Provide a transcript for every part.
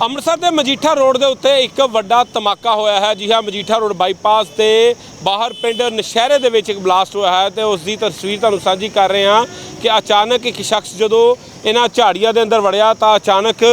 ਅੰਮ੍ਰਿਤਸਰ ਦੇ ਮਜੀਠਾ ਰੋਡ ਦੇ ਉੱਤੇ ਇੱਕ ਵੱਡਾ ਧਮਾਕਾ ਹੋਇਆ ਹੈ। ਜੀ ਹਾਂ, ਮਜੀਠਾ ਰੋਡ ਬਾਈਪਾਸ ਤੇ ਬਾਹਰ ਪਿੰਡ ਨਸ਼ਹਿਰੇ ਦੇ ਵਿੱਚ ਇੱਕ ਬਲਾਸਟ ਹੋਇਆ ਹੈ ਤੇ ਉਸ ਦੀ ਤਸਵੀਰ ਤੁਹਾਨੂੰ ਸਾਂਝੀ ਕਰ ਰਹੇ ਹਾਂ ਕਿ ਅਚਾਨਕ ਇੱਕ ਸ਼ਖਸ ਜਦੋਂ ਇਹਨਾਂ ਝਾੜੀਆਂ ਦੇ ਅੰਦਰ ਵੜਿਆ ਤਾਂ ਅਚਾਨਕ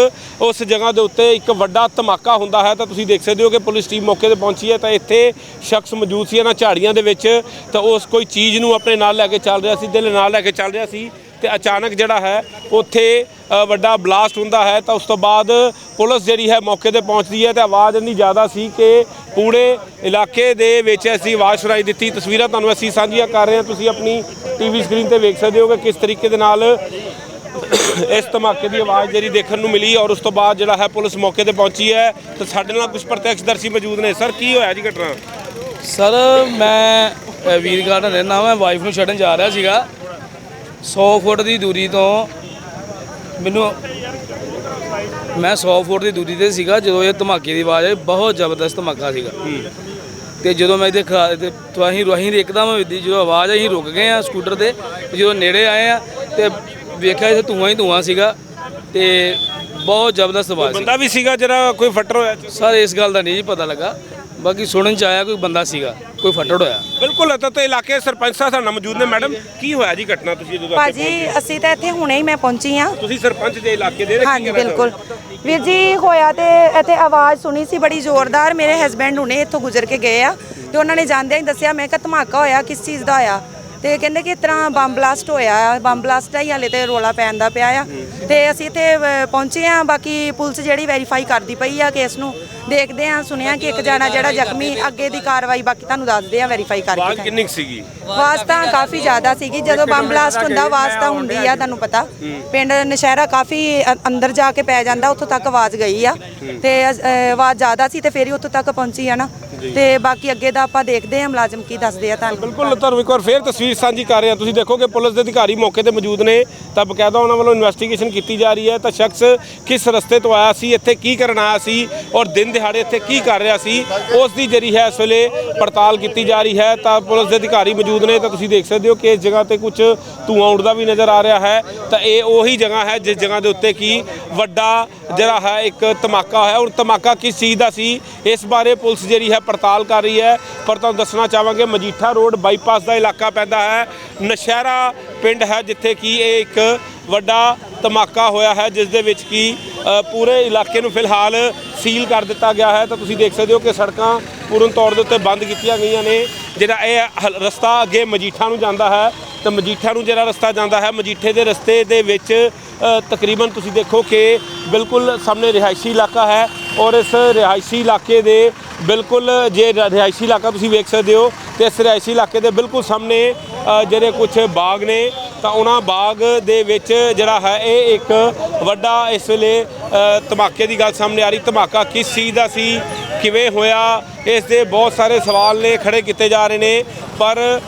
ਉਸ ਜਗ੍ਹਾ ਦੇ ਉੱਤੇ ਇੱਕ ਵੱਡਾ ਧਮਾਕਾ ਹੁੰਦਾ ਹੈ। ਤਾਂ ਤੁਸੀਂ ਦੇਖ ਸਕਦੇ ਹੋ ਕਿ ਪੁਲਿਸ ਟੀਮ ਮੌਕੇ ਤੇ ਪਹੁੰਚੀ ਹੈ ਤਾਂ ਇੱਥੇ ਸ਼ਖਸ ਮੌਜੂਦ ਸੀ ਇਹਨਾਂ ਝਾੜੀਆਂ ਦੇ ਵਿੱਚ। ਤਾਂ ਉਸ ਕੋਈ ਚੀਜ਼ ਨੂੰ ਆਪਣੇ ਨਾਲ ਲੈ ਕੇ ਚੱਲ ਰਿਹਾ ਸੀ, ਦਿਲ ਨਾਲ ਲੈ ਕੇ ਚੱਲ ਰਿਹਾ ਸੀ। ਤੇ ਅਚਾਨਕ ਜਿਹੜਾ ਹੈ, ਉੱਥੇ ਵੱਡਾ ਬਲਾਸਟ ਹੁੰਦਾ ਹੈ, ਤਾਂ ਉਸ ਤੋਂ ਬਾਅਦ ਪੁਲਿਸ ਜਿਹੜੀ ਹੈ ਮੌਕੇ ਤੇ ਪਹੁੰਚਦੀ ਹੈ ਤੇ ਆਵਾਜ਼ ਇੰਨੀ ਜ਼ਿਆਦਾ ਸੀ ਕਿ ਪੂਰੇ ਇਲਾਕੇ ਦੇ ਵਿੱਚ ਅਸੀਂ ਆਵਾਜ਼ ਸੁਣਾਈ ਦਿੱਤੀ। ਤਸਵੀਰਾਂ ਤੁਹਾਨੂੰ ਅਸੀਂ ਸਾਂਝੀਆਂ ਕਰ ਰਹੇ ਹਾਂ। ਤੁਸੀਂ ਆਪਣੀ ਟੀਵੀ ਸਕਰੀਨ ਤੇ ਵੇਖ ਸਕਦੇ ਹੋ ਕਿ ਕਿਸ ਤਰੀਕੇ ਦੇ ਨਾਲ ਇਸ ਧਮਾਕੇ ਦੀ ਆਵਾਜ਼ ਜਿਹੜੀ ਦੇਖਣ ਨੂੰ ਮਿਲੀ ਔਰ ਉਸ ਤੋਂ ਬਾਅਦ ਜਿਹੜਾ ਹੈ ਪੁਲਿਸ ਮੌਕੇ ਤੇ ਪਹੁੰਚੀ ਹੈ। ਤੇ ਸਾਡੇ ਨਾਲ ਕੁਝ ਪ੍ਰਤੱਖਦਰਸ਼ੀ ਮੌਜੂਦ ਨੇ। ਸਰ, ਕੀ ਹੋਇਆ ਜੀ ਘਟਨਾ? ਸਰ, ਮੈਂ ਵੀਰ ਗਾਰਡਨ ਰਹਿਣਾ ਮੈਂ ਵਾਈਫ ਨੂੰ ਛੱਡਣ ਜਾ ਰਿਹਾ ਸੀਗਾ। 100 ਫੁੱਟ ਦੀ ਦੂਰੀ ਤੋਂ ਮੈਨੂੰ ਮੈਂ 100 ਫੁੱਟ ਦੀ ਦੂਰੀ ਤੇ ਸੀਗਾ ਜਦੋਂ ਇਹ ਧਮਾਕੇ ਦੀ ਆਵਾਜ਼ ਆਈ ਬਹੁਤ ਜ਼ਬਰਦਸਤ ਧਮਾਕਾ ਸੀਗਾ। ਤੇ ਜਦੋਂ ਮੈਂ ਇਹਦੇ ਤੇ ਅਸੀਂ ਅਸੀਂ ਇੱਕਦਮ ਜਦੋਂ ਆਵਾਜ਼ ਆਈ ਰੁਕ ਗਏ ਆ ਸਕੂਟਰ ਤੇ ਜਦੋਂ ਨੇੜੇ ਆਏ ਆ ਤੇ ਵੇਖਿਆ ਇੱਥੇ ਧੂਆਂ ਹੀ ਧੂਆਂ ਸੀਗਾ ਤੇ ਬਹੁਤ ਜ਼ਬਰਦਸਤ ਆਵਾਜ਼ ਸੀ ਬੰਦਾ ਵੀ ਸੀਗਾ ਜਿਹੜਾ ਕੋਈ ਫੱਟਰ ਹੋਇਆ? ਸਰ ਇਸ ਗੱਲ ਦਾ ਨਹੀਂ ਜੀ ਪਤਾ ਲੱਗਾ। ਬਾਕੀ ਸੁਣਨ ਚ ਆਇਆ ਕੋਈ ਬੰਦਾ ਸੀਗਾ ਕੋਈ ਫੱਟੜ ਹੋਇਆ। ਬਿਲਕੁਲ ਤਾਂ ਤੇ ਇਲਾਕੇ ਸਰਪੰਚ ਸਾਹਿਬ ਸਾਡੇ ਨਾਲ ਮੌਜੂਦ ਨੇ। ਮੈਡਮ ਕੀ ਹੋਇਆ ਜੀ ਘਟਨਾ ਤੁਸੀਂ ਜਦੋਂ ਭਾਜੀ ਅਸੀਂ ਤਾਂ ਇੱਥੇ ਹੁਣੇ ਹੀ ਮੈਂ ਪਹੁੰਚੀ ਆ? ਤੁਸੀਂ ਸਰਪੰਚ ਦੇ ਇਲਾਕੇ ਦੇ ਕੀ ਹਾਂਜੀ ਬਿਲਕੁਲ। ਵੀਰ ਜੀ ਹੋਇਆ ਤੇ ਇੱਥੇ ਆਵਾਜ਼ ਸੁਣੀ ਸੀ ਬੜੀ ਜ਼ੋਰਦਾਰ। ਮੇਰੇ ਹਸਬੰਡ ਹੁਣੇ ਇੱਥੋਂ ਗੁਜ਼ਰ ਕੇ ਗਏ ਆ ਤੇ ਉਹਨਾਂ ਨੇ ਜਾਂਦਿਆਂ ਹੀ ਦੱਸਿਆ ਮੈਂ ਕਿਹਾ ਧਮਾਕਾ ਹੋਇਆ ਕਿਸ ਚੀਜ਼ ਦਾ ਹੋਇਆ? ਤੇ ਕਹਿੰਦੇ ਕਿ ਇਸ ਤਰ੍ਹਾਂ ਬੰਬ ਬਲਾਸਟ ਹੋਇਆ ਆ ਬੰਬ ਬਲਾਸਟ ਆ ਹੀ ਹਾਲੇ ਤੇ ਰੋਲਾ ਪੈਣ ਦਾ ਪਿਆ ਆ। ਤੇ ਅਸੀਂ ਇੱਥੇ ਪਹੁੰਚੇ ਆ ਬਾਕੀ ਪੁਲਿਸ ਜਿਹੜੀ ਵੈਰੀਫਾਈ ਕਰਦੀ ਪਈ ਆ ਕੇਸ ਨੂੰ। ਦੇਖਦੇ ਆ ਸੁਣਿਆ ਕਿ ਇੱਕ ਜਾਣਾ ਜਿਹੜਾ ਜ਼ਖਮੀ ਅੱਗੇ ਦੀ ਕਾਰਵਾਈ ਬਾਕੀ ਤੁਹਾਨੂੰ ਦੱਸਦੇ ਆ ਵੈਰੀਫਾਈ ਆਵਾਜ਼ ਕਰਕੇ ਕਿੰਨੀ ਕੁ ਸੀਗੀ? ਆਵਾਜ਼ ਤਾਂ ਕਾਫੀ ਜ਼ਿਆਦਾ ਸੀਗੀ ਜਦੋਂ ਬੰਬ ਬਲਾਸਟ ਹੁੰਦਾ ਆਵਾਜ਼ ਤਾਂ ਹੁੰਦੀ ਆ ਤੁਹਾਨੂੰ ਪਤਾ। ਪਿੰਡ ਨਸ਼ਹਿਰਾ ਕਾਫੀ ਅ- ਅੰਦਰ ਜਾ ਕੇ ਪੈ ਜਾਂਦਾ ਉੱਥੋਂ ਤੱਕ ਆਵਾਜ਼ ਗਈ ਆ। ਤੇ ਅ, ਆਵਾਜ਼ ਜ਼ਿਆਦਾ ਸੀ ਤੇ ਫੇਰ ਹੀ ਉੱਥੋਂ ਤੱਕ ਪਹੁੰਚੀ ਆ ਨਾ। ਤੇ ਬਾਕੀ ਅੱਗੇ ਦਾ ਆਪਾਂ ਦੇਖਦੇ ਆ ਮੁਲਾਜ਼ਮ ਕੀ ਦੱਸਦੇ ਆ ਤੁਹਾਨੂੰ। ਬਿਲਕੁਲ ਤੁਹਾਨੂੰ ਇੱਕ ਵਾਰ ਫੇਰ ਤਸਵੀਰ ਸਾਂਝੀ ਕਰ ਰਹੇ। ਹਾਂ ਤੁਸੀਂ ਦੇਖੋ ਕਿ ਪੁਲਿਸ ਦੇ ਅਧਿਕਾਰੀ ਮੌਕੇ ਤੇ ਮੌਜੂਦ ਨੇ। ਤਾਂ ਬਕਾਇਦਾ ਉਹਨਾਂ ਵੱਲੋਂ ਇਨਵੈਸਟੀਗੇਸ਼ਨ ਕੀਤੀ ਜਾ ਰਹੀ ਹੈ। ਤਾਂ ਸ਼ਖਸ ਕਿਸ ਰਸਤੇ ਤੋਂ ਆਇਆ ਸੀ ਇੱਥੇ ਕੀ ਕਰਨ ਆਇਆ ਸੀ ਔਰ ਦਿਨ ਦਿਹਾੜੇ ਇੱਥੇ ਕੀ ਕਰ ਰਿਹਾ ਸੀ ਉਸ ਦੀ ਜਿਹੜੀ ਹੈ ਇਸ ਵੇਲੇ ਪੜਤਾਲ ਕੀਤੀ ਜਾ ਰਹੀ ਹੈ। ਤਾਂ ਪੁਲਿਸ ਦੇ ਅਧਿਕਾਰੀ ਮੌਜੂਦ ਨੇ ਤਾਂ ਤੁਸੀਂ ਦੇਖ ਸਕਦੇ ਹੋ ਕਿ ਇਸ ਜਗ੍ਹਾ ਤੇ ਕੁਝ ਧੂਆਂ ਉੱਡਦਾ ਵੀ ਨਜ਼ਰ ਆ ਰਿਹਾ ਹੈ। ਤਾਂ ਇਹ ਉਹੀ ਜਗ੍ਹਾ ਹੈ ਜਿਸ ਜਗ੍ਹਾ ਦੇ ਉੱਤੇ ਕੀ ਵੱਡਾ ਜਿਹੜਾ ਹੈ ਇੱਕ ਧਮਾਕਾ ਹੋਇਆ। ਔਰ ਧਮਾਕਾ ਕਿਸ ਚੀਜ਼ ਦਾ ਸੀ? ਇਸ ਬਾਰੇ ਪੁਲਿਸ ਜਿਹੜੀ ਹੈ ਪੜਤਾਲ ਕਰ ਰਹੀ ਹੈ। ਪਰ ਤੁਹਾਨੂੰ ਦੱਸਣਾ ਚਾਹਾਂਗੇ, ਮਜੀਠਾ ਰੋਡ ਬਾਈਪਾਸ ਦਾ ਇਲਾਕਾ ਪੈਂਦਾ ਹੈ। ਨਸ਼ਹਿਰਾ ਪਿੰਡ ਹੈ ਜਿੱਥੇ ਕਿ ਇਹ ਇੱਕ ਵੱਡਾ ਧਮਾਕਾ ਹੋਇਆ ਹੈ, ਜਿਸ ਦੇ ਵਿੱਚ ਕਿ ਪੂਰੇ ਇਲਾਕੇ ਨੂੰ ਫਿਲਹਾਲ ਸੀਲ ਕਰ ਦਿੱਤਾ ਗਿਆ ਹੈ। ਤਾਂ ਤੁਸੀਂ ਦੇਖ ਸਕਦੇ ਹੋ ਕਿ ਸੜਕਾਂ ਪੂਰਨ ਤੌਰ ਦੇ ਉੱਤੇ ਬੰਦ ਕੀਤੀਆਂ ਗਈਆਂ ਨੇ। ਜਿਹੜਾ ਇਹ ਹ- ਰਸਤਾ ਅੱਗੇ ਮਜੀਠਾ ਨੂੰ ਜਾਂਦਾ ਹੈ, ਤਾਂ ਮਜੀਠਾ ਨੂੰ ਜਿਹੜਾ ਰਸਤਾ ਜਾਂਦਾ ਹੈ, ਮਜੀਠੇ ਦੇ ਰਸਤੇ ਦੇ ਵਿੱਚ ਤਕਰੀਬਨ ਤੁਸੀਂ ਦੇਖੋ ਕਿ ਬਿਲਕੁਲ ਸਾਹਮਣੇ ਰਿਹਾਇਸ਼ੀ ਇਲਾਕਾ ਹੈ। ਔਰ ਇਸ ਰਿਹਾਇਸ਼ੀ ਇਲਾਕੇ ਦੇ ਬਿਲਕੁਲ ਜੇ ਰ- ਰਿਹਾਇਸ਼ੀ ਇਲਾਕਾ ਤੁਸੀਂ ਵੇਖ ਸਕਦੇ ਹੋ ਤੇ ਇਸ ਰਿਹਾਇਸ਼ੀ ਇਲਾਕੇ ਦੇ ਬਿਲਕੁਲ ਸਾਹਮਣੇ ਜਿਹੜੇ ਕੁਝ ਬਾਗ ਨੇ, ਤਾਂ ਉਹਨਾਂ ਬਾਗ ਦੇ ਵਿੱਚ ਜਿਹੜਾ ਹੈ ਇਹ ਇੱਕ ਵੱਡਾ ਇਸ ਵੇਲੇ ਧਮਾਕੇ ਦੀ ਗੱਲ ਸਾਹਮਣੇ ਆ ਰਹੀ। ਧਮਾਕਾ ਕਿਸ ਚੀਜ਼ ਦਾ ਸੀ, ਕਿਵੇਂ ਹੋਇਆ, ਇਸ ਦੇ ਬਹੁਤ ਸਾਰੇ ਸਵਾਲ ਨੇ, ਖੜੇ ਕੀਤੇ ਜਾ ਰਹੇ ਨੇ। ਪਰ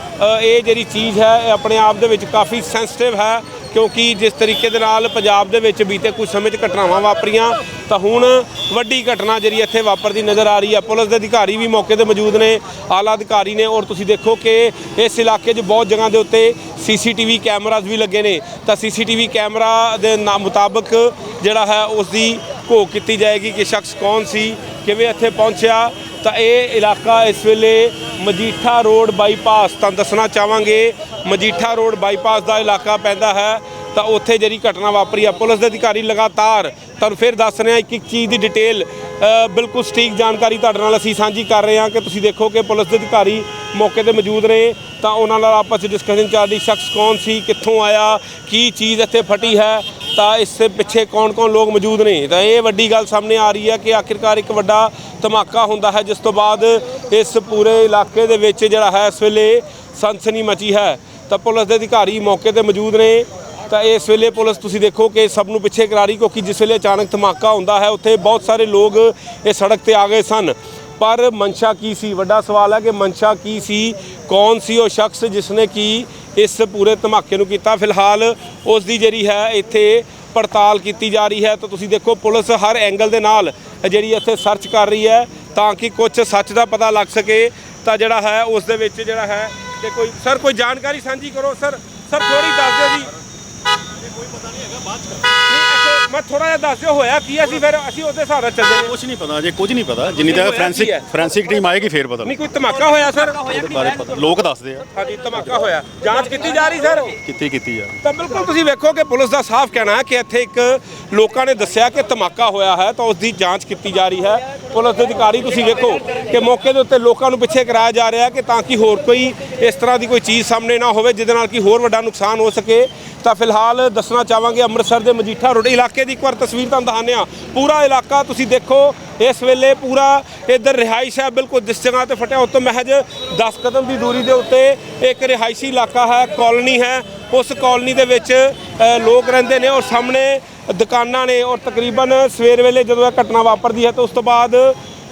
ਇਹ ਜਿਹੜੀ ਚੀਜ਼ ਹੈ, ਇਹ ਆਪਣੇ ਆਪ ਦੇ ਵਿੱਚ ਕਾਫੀ ਸੈਂਸਿਟਿਵ ਹੈ, ਕਿਉਂਕਿ ਜਿਸ ਤਰੀਕੇ ਦੇ ਨਾਲ ਪੰਜਾਬ ਦੇ ਵਿੱਚ ਬੀਤੇ ਕੁਝ ਸਮੇਂ 'ਚ ਘਟਨਾਵਾਂ ਵਾਪਰੀਆਂ ਤਾਂ ਹੁਣ ਵੱਡੀ ਘਟਨਾ ਜਿਹੜੀ ਇੱਥੇ ਵਾਪਰਦੀ ਨਜ਼ਰ ਆ ਰਹੀ ਹੈ ਪੁਲਿਸ ਦੇ ਅਧਿਕਾਰੀ ਵੀ ਮੌਕੇ ਤੇ ਮੌਜੂਦ ਨੇ, ਆਲਾ ਅਧਿਕਾਰੀ ਨੇ ਔਰ ਤੁਸੀਂ ਦੇਖੋ ਕਿ ਇਸ ਇਲਾਕੇ 'ਚ ਬਹੁਤ ਜਗ੍ਹਾ ਦੇ ਉੱਤੇ ਸੀਸੀਟੀਵੀ ਕੈਮਰਾਜ਼ ਵੀ ਲੱਗੇ ਨੇ। ਤਾਂ ਸੀਸੀਟੀਵੀ ਕੈਮਰਾ ਦੇ ਨਾ ਮੁਤਾਬਕ ਜਿਹੜਾ ਹੈ ਉਸ ਦੀ ਘੋਖ ਕੀਤੀ ਜਾਏਗੀ ਕਿ ਸ਼ਖਸ ਕੌਣ ਸੀ, ਕਿਵੇਂ ਇੱਥੇ ਪਹੁੰਚਿਆ। ਤਾਂ ਇਹ ਇਲਾਕਾ ਇਸ ਵੇਲੇ ਮਜੀਠਾ ਰੋਡ ਬਾਈਪਾਸ ਤਾਂ ਦੱਸਣਾ ਚਾਹਾਂਗੇ, ਮਜੀਠਾ ਰੋਡ ਬਾਈਪਾਸ ਦਾ ਇਲਾਕਾ ਪੈਂਦਾ ਹੈ। ਤਾਂ ਉੱਥੇ ਜਿਹੜੀ ਘਟਨਾ ਵਾਪਰੀ ਆ, ਪੁਲਿਸ ਦੇ ਅਧਿਕਾਰੀ ਲਗਾਤਾਰ ਤੁਹਾਨੂੰ ਫਿਰ ਦੱਸ ਰਹੇ ਆ ਇੱਕ ਇੱਕ ਚੀਜ਼ ਦੀ ਡਿਟੇਲ ਬਿਲਕੁਲ ਸਟੀਕ ਜਾਣਕਾਰੀ ਤੁਹਾਡੇ ਨਾਲ ਅਸੀਂ ਸਾਂਝੀ ਕਰ ਰਹੇ ਹਾਂ ਕਿ ਤੁਸੀਂ ਦੇਖੋ ਕਿ ਪੁਲਿਸ ਦੇ ਅਧਿਕਾਰੀ ਮੌਕੇ ਤੇ ਮੌਜੂਦ ਨੇ, ਤਾਂ ਉਹਨਾਂ ਨਾਲ ਆਪਸ ਵਿੱਚ ਡਿਸਕਸ਼ਨ ਚੱਲ ਰਹੀ, ਸ਼ਖਸ ਕੌਣ ਸੀ, ਕਿੱਥੋਂ ਆਇਆ, ਕੀ ਚੀਜ਼ ਇੱਥੇ ਫਟੀ ਹੈ, ਤਾਂ ਇਸ ਦੇ ਪਿੱਛੇ ਕੌਣ-ਕੌਣ ਲੋਕ ਮੌਜੂਦ ਨੇ। ਤਾਂ ਇਹ ਵੱਡੀ ਗੱਲ ਸਾਹਮਣੇ ਆ ਰਹੀ ਹੈ ਕਿ ਆਖਿਰਕਾਰ ਇੱਕ ਵੱਡਾ ਧਮਾਕਾ ਹੁੰਦਾ ਹੈ, ਜਿਸ ਤੋਂ ਬਾਅਦ ਇਸ ਪੂਰੇ ਇਲਾਕੇ ਦੇ ਵਿੱਚ ਜਿਹੜਾ ਹੈ, ਇਸ ਵੇਲੇ ਸਨਸਨੀ ਮਚੀ ਹੈ। ਤਾਂ ਪੁਲਿਸ ਦੇ ਅਧਿਕਾਰੀ ਮੌਕੇ ਤੇ ਮੌਜੂਦ ਨੇ ਤਾਂ ਇਸ ਵੇਲੇ ਪੁਲਿਸ ਤੁਸੀਂ ਦੇਖੋ ਕਿ ਸਭ ਨੂੰ ਪਿੱਛੇ ਕਰਾ ਰਹੀ ਕਿਉਂਕਿ ਜਿਸ ਵੇਲੇ ਅਚਾਨਕ ਧਮਾਕਾ ਹੁੰਦਾ ਹੈ, ਉੱਥੇ ਬਹੁਤ ਸਾਰੇ ਲੋਕ ਇਹ ਸੜਕ ਤੇ ਆ ਗਏ ਸਨ। ਪਰ ਮਨਸ਼ਾ ਕੀ ਸੀ? ਵੱਡਾ ਸਵਾਲ ਹੈ ਕਿ ਮਨਸ਼ਾ ਕੀ ਸੀ? ਕੌਣ ਸੀ ਉਹ ਸ਼ਖਸ ਜਿਸ ਨੇ ਕੀ ਇਸ ਪੂਰੇ ਧਮਾਕੇ ਨੂੰ ਕੀਤਾ? ਫਿਲਹਾਲ ਉਸ ਦੀ ਜਿਹੜੀ ਹੈ ਇੱਥੇ ਪੜਤਾਲ ਕੀਤੀ ਜਾ ਰਹੀ ਹੈ। ਤਾਂ ਤੁਸੀਂ ਦੇਖੋ ਪੁਲਿਸ ਹਰ ਐਂਗਲ ਦੇ ਨਾਲ ਜਿਹੜੀ ਇੱਥੇ ਸਰਚ ਕਰ ਰਹੀ ਹੈ ਤਾਂ ਕਿ ਕੁਝ ਸੱਚ ਦਾ ਪਤਾ ਲੱਗ ਸਕੇ। ਤਾਂ ਜਿਹੜਾ ਹੈ, ਉਸ ਦੇ ਵਿੱਚ ਜਿਹੜਾ ਹੈ ਕਿ ਕੋਈ ਸਰ, ਕੋਈ ਜਾਣਕਾਰੀ ਸਾਂਝੀ ਕਰੋ। ਸਰ ਸਰ ਥੋੜੀ ਦੱਸ ਦਿਓ ਜੀ। ਮੈਂ ਥੋੜਾ ਜਿਹਾ ਦੱਸ ਦਿਓ ਹੋਇਆ ਕੀ ਅਸੀਂ ਫਿਰ ਅਸੀਂ ਉਹਦੇ ਹਿਸਾਬ ਨਾਲ ਚੱਲਦੇ ਹਾਂ। ਕੁਝ ਨਹੀਂ ਪਤਾ ਜੇ ਕੁਝ ਨਹੀਂ ਪਤਾ। ਜਿੰਨੀ ਕੀ ਫੋਰੈਂਸਿਕ? ਫੋਰੈਂਸਿਕ ਟੀਮ ਆਏਗੀ ਫੇਰ ਪਤਾ ਨਹੀਂ ਕੋਈ ਧਮਾਕਾ ਹੋਇਆ ਸਰ? ਉਹਦੇ ਬਾਰੇ ਪਤਾ ਲੋਕ ਦੱਸਦੇ ਆ। ਹਾਂਜੀ ਧਮਾਕਾ ਹੋਇਆ। ਜਾਂਚ ਕੀਤੀ ਜਾ ਰਹੀ ਸਰ? ਕਿੱਥੇ ਕੀਤੀ ਆ ਤਾਂ ਬਿਲਕੁਲ ਤੁਸੀਂ ਵੇਖੋ ਕਿ ਪੁਲਿਸ ਦਾ ਸਾਫ਼ ਕਹਿਣਾ ਹੈ ਕਿ ਇੱਥੇ ਇੱਕ ਲੋਕਾਂ ਨੇ ਦੱਸਿਆ ਕਿ ਧਮਾਕਾ ਹੋਇਆ ਹੈ ਤਾਂ ਉਸ ਦੀ ਜਾਂਚ ਕੀਤੀ ਜਾ ਰਹੀ ਹੈ। ਪੁਲਿਸ ਦੇ ਅਧਿਕਾਰੀ ਤੁਸੀਂ ਵੇਖੋ ਕਿ ਮੌਕੇ ਦੇ ਉੱਤੇ ਲੋਕਾਂ ਨੂੰ ਪਿੱਛੇ ਕਰਾਇਆ ਜਾ ਰਿਹਾ ਕਿ ਤਾਂ ਕਿ ਹੋਰ ਕੋਈ ਇਸ ਤਰ੍ਹਾਂ ਦੀ ਕੋਈ ਚੀਜ਼ ਸਾਹਮਣੇ ਨਾ ਹੋਵੇ, ਜਿਹਦੇ ਨਾਲ ਕਿ ਹੋਰ ਵੱਡਾ ਨੁਕਸਾਨ ਹੋ ਸਕੇ। ਤਾਂ ਫਿਲਹਾਲ ਦੱਸਣਾ ਚਾਹਾਂਗੇ ਅੰਮ੍ਰਿਤਸਰ ਦੇ ਮਜੀਠਾ ਰੋਡ ਇਲਾਕੇ ਦੀ ਇੱਕ ਵਾਰ ਤਸਵੀਰ ਤੁਹਾਨੂੰ ਦਿਖਾਉਂਦੇ ਹਾਂ। ਪੂਰਾ ਇਲਾਕਾ ਤੁਸੀਂ ਦੇਖੋ, ਇਸ ਵੇਲੇ ਪੂਰਾ ਇੱਧਰ ਰਿਹਾਇਸ਼ ਹੈ, ਬਿਲਕੁਲ ਜਿਸ ਜਗ੍ਹਾ ਤੇ ਫਟਿਆ, ਉੱਤੋਂ ਮਹਿਜ 10 ਕਦਮ ਦੀ ਦੂਰੀ ਦੇ ਉੱਤੇ ਇੱਕ ਰਿਹਾਇਸ਼ੀ ਇਲਾਕਾ ਹੈ, ਕਾਲੋਨੀ ਹੈ। ਉਸ ਕਾਲੋਨੀ ਦੇ ਵਿੱਚ ਲੋਕ ਰਹਿੰਦੇ ਨੇ ਔਰ ਸਾਹਮਣੇ ਦੁਕਾਨਾਂ ਨੇ ਔਰ ਤਕਰੀਬਨ ਸਵੇਰ ਵੇਲੇ ਜਦੋਂ ਇਹ ਘਟਨਾ ਵਾਪਰਦੀ ਹੈ ਤਾਂ ਉਸ ਤੋਂ ਬਾਅਦ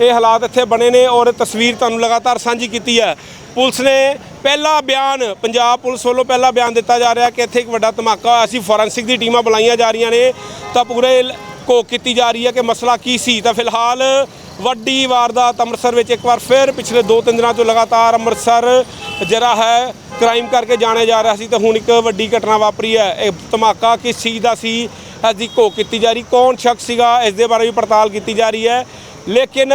ਇਹ ਹਾਲਾਤ ਇੱਥੇ ਬਣੇ ਨੇ ਔਰ ਤਸਵੀਰ ਤੁਹਾਨੂੰ ਲਗਾਤਾਰ ਸਾਂਝੀ ਕੀਤੀ ਹੈ। ਪੁਲਿਸ ਨੇ ਪਹਿਲਾ ਬਿਆਨ, ਪੰਜਾਬ ਪੁਲਿਸ ਵੱਲੋਂ ਪਹਿਲਾ ਬਿਆਨ ਦਿੱਤਾ ਜਾ ਰਿਹਾ ਕਿ ਇੱਥੇ ਇੱਕ ਵੱਡਾ ਧਮਾਕਾ ਹੋਇਆ ਸੀ। ਫੋਰੈਂਸਿਕ ਦੀ ਟੀਮਾਂ ਬੁਲਾਈਆਂ ਜਾ ਰਹੀਆਂ ਨੇ ਤਾਂ ਪੂਰੇ ਘੋਖ ਕੀਤੀ ਜਾ ਰਹੀ ਹੈ ਕਿ ਮਸਲਾ ਕੀ ਸੀ। ਤਾਂ ਫਿਲਹਾਲ ਵੱਡੀ ਵਾਰਦਾਤ ਅੰਮ੍ਰਿਤਸਰ ਵਿੱਚ ਇੱਕ ਵਾਰ ਫਿਰ ਪਿਛਲੇ 2-3 ਦਿਨਾਂ ਤੋਂ ਲਗਾਤਾਰ ਅੰਮ੍ਰਿਤਸਰ ਜਿਹੜਾ ਹੈ ਕ੍ਰਾਈਮ ਕਰਕੇ ਜਾਣਿਆ ਜਾ ਰਿਹਾ ਸੀ ਤੇ ਹੁਣ ਇੱਕ ਵੱਡੀ ਘਟਨਾ ਵਾਪਰੀ ਹੈ। ਇਹ ਧਮਾਕਾ ਕਿਸ ਚੀਜ਼ ਦਾ ਸੀ ਇਸ ਦੀ ਘੋਖ ਕੀਤੀ ਜਾ ਰਹੀ, ਕੌਣ ਸ਼ਖਸ ਸੀਗਾ ਇਸ ਦੇ ਬਾਰੇ ਵੀ ਪੜਤਾਲ ਕੀਤੀ ਜਾ ਰਹੀ ਹੈ। ਲੇਕਿਨ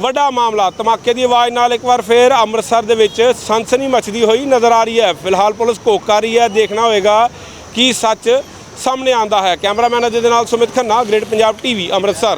ਵੱਡਾ ਮਾਮਲਾ, ਧਮਾਕੇ ਦੀ ਆਵਾਜ਼ ਨਾਲ ਇੱਕ ਵਾਰ ਫੇਰ ਅੰਮ੍ਰਿਤਸਰ ਦੇ ਵਿੱਚ ਸਨਸਨੀ ਮਚਦੀ ਹੋਈ ਨਜ਼ਰ ਆ ਰਹੀ ਹੈ। ਫਿਲਹਾਲ ਪੁਲਿਸ ਘੋਖ ਕਰ ਰਹੀ ਹੈ, ਦੇਖਣਾ ਹੋਏਗਾ ਕੀ ਸੱਚ ਸਾਹਮਣੇ ਆਂਦਾ ਹੈ। ਕੈਮਰਾਮੈਨ ਅਜੇ ਦੇ ਨਾਲ ਸੁਮਿਤ ਖੰਨਾ, ਗ੍ਰੇਟ ਪੰਜਾਬ ਟੀਵੀ, ਅੰਮ੍ਰਿਤਸਰ।